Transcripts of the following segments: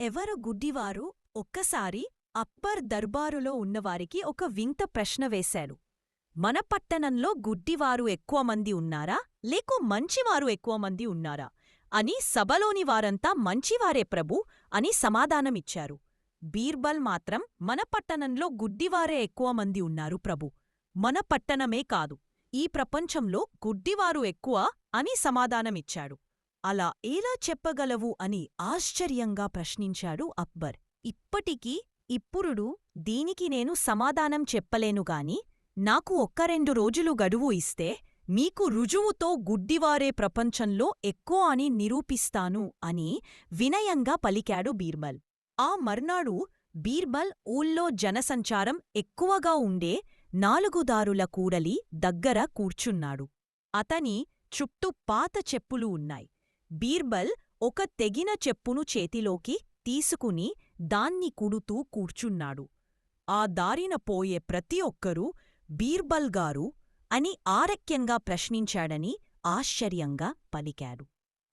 ఎవరు గుడ్డివారు ఒక్కసారి అక్బర్ దర్బారులో ఉన్నవారికి ఒక వింత ప్రశ్న వేశాడు. మన పట్టణంలో గుడ్డివారు ఎక్కువ మంది ఉన్నారా? లేక మంచివారు ఎక్కువ మంది ఉన్నారా? అని సభలోని వారంతా మంచివారే ప్రభు అని సమాధానమిచ్చారు బీర్బల్ మాత్రం మన పట్టణంలో గుడ్డివారే ఎక్కువ మంది ఉన్నారు ప్రభు. మన పట్టణమే కాదు ఈ ప్రపంచంలో గుడ్డివారు ఎక్కువ అని సమాధానమిచ్చాడు అలా ఎలా చెప్పగలవు అని ఆశ్చర్యంగా ప్రశ్నించాడు అక్బర్. ఇప్పటికీ ఇప్పురుడు దీనికి నేను సమాధానం చెప్పలేనుగాని నాకు ఒక్క రెండు రోజులు గడువు ఇస్తే మీకు రుజువుతో గుడ్డివారే ప్రపంచంలో ఎక్కువ అని నిరూపిస్తాను అని వినయంగా పలికాడు బీర్బల్. ఆ మర్నాడు బీర్బల్ ఊళ్ళో జనసంచారం ఎక్కువగా ఉండే నాలుగుదారుల కూడలి దగ్గర కూర్చున్నాడు. అతని చుట్టూ పాత చెప్పులు ఉన్నాయి. బీర్బల్ ఒక తెగిన చెప్పును చేతిలోకి తీసుకుని దాన్ని కుడుతూ కూర్చున్నాడు. ఆ దారిన పోయే ప్రతి ఒక్కరూ బీర్బల్ గారు అని ఆరక్యంగా ప్రశ్నించాడని ఆశ్చర్యంగా పలికాడు.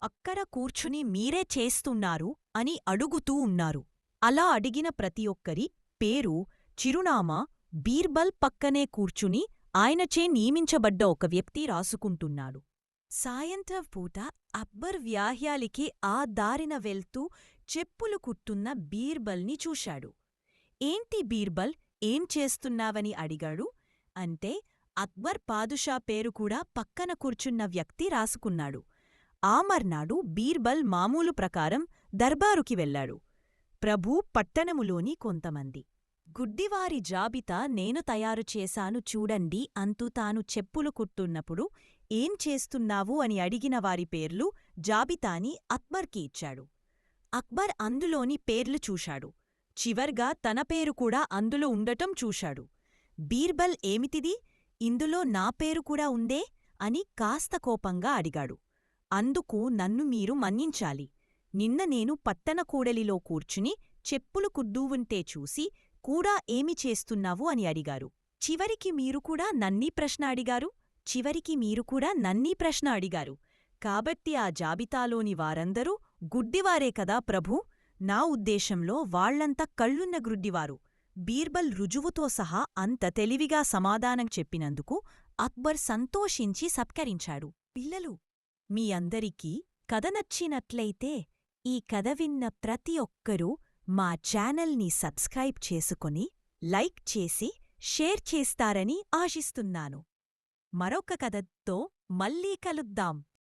అక్కడ కూర్చుని మీరే చేస్తున్నారు అని అడుగుతూ ఉన్నారు. అలా అడిగిన ప్రతి ఒక్కరి పేరు చిరునామా బీర్బల్ పక్కనే కూర్చుని ఆయనచే నియమించబడ్డ ఒక వ్యక్తి రాసుకుంటున్నాడు. సాయంత్రం పూట అక్బర్ వ్యాహ్యాలికి ఆ దారిన వెళ్తూ చెప్పులు కుట్టున్న బీర్బల్ని చూశాడు. ఏంటి బీర్బల్? ఏం చేస్తున్నావని అడిగాడు. అంటే అక్బర్ పాదుషా పేరు కూడా పక్కన కూర్చున్న వ్యక్తి రాసుకున్నాడు. ఆమర్నాడు బీర్బల్ మామూలు ప్రకారం దర్బారుకి వెళ్ళాడు ప్రభూ పట్టణములోని కొంతమంది. గుడ్డివారి జాబితా నేను తయారు చేశాను చూడండి అంటూ తాను చెప్పులు కుట్టున్నప్పుడు ఏం చేస్తున్నావు అని అడిగిన వారి పేర్లు జాబితాని అక్బర్కి ఇచ్చాడు. అక్బర్ అందులోని పేర్లు చూశాడు. చివర్గా తన పేరు కూడా అందులో ఉండటం చూశాడు. బీర్బల్ ఏమిటిది? ఇందులో నా పేరు కూడా ఉందే? అని కాస్త కోపంగా అడిగాడు. అందుకు నన్ను మీరు మన్నించాలి. నిన్న నేను పట్టణ కూడలిలో కూర్చుని చెప్పులు కుద్దూవుంటే చూసి కూడా ఏమి చేస్తున్నావు అని అడిగారు. చివరికి మీరు కూడా నన్నీ ప్రశ్న అడిగారు? చివరికి మీరు కూడా నన్నీ ప్రశ్న అడిగారు. కాబట్టి ఆ జాబితాలోని వారందరూ గుడ్డివారే కదా ప్రభూ? నా ఉద్దేశంలో వాళ్ళంతా కళ్ళున్న గ్రుడ్డివారు బీర్బల్ రుజువుతో సహా అంత తెలివిగా సమాధానం చెప్పినందుకు అక్బర్ సంతోషించి సత్కరించాడు. పిల్లలు మీ అందరికీ కథ నచ్చినట్లయితే ఈ కథ విన్న ప్రతి ఒక్కరూ మా ఛానల్ని సబ్స్క్రైబ్ చేసుకొని లైక్ చేసి షేర్ చేస్తారని ఆశిస్తున్నాను. మరొక కథతో మళ్ళీ కలుద్దాం.